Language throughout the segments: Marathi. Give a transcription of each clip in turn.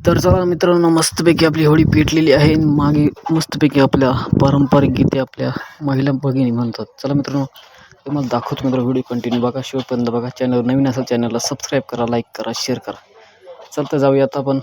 तर चला मित्रांनो मस्तपैकी आपली होळी पेटलेली आहे. मागे मस्तपैकी आपल्या पारंपरिक गीते आपल्या महिला भगिनी म्हणतात. चला मित्रांनो तुम्हाला दाखवतो मित्र व्हिडिओ कंटिन्यू बघा. शेवटपर्यंत बघा. चॅनल नवीन असेल चॅनलला सबस्क्राईब करा लाईक करा शेअर करा. चल तर आता आपण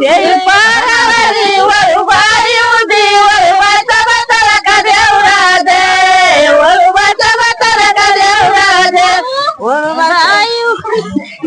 There you go.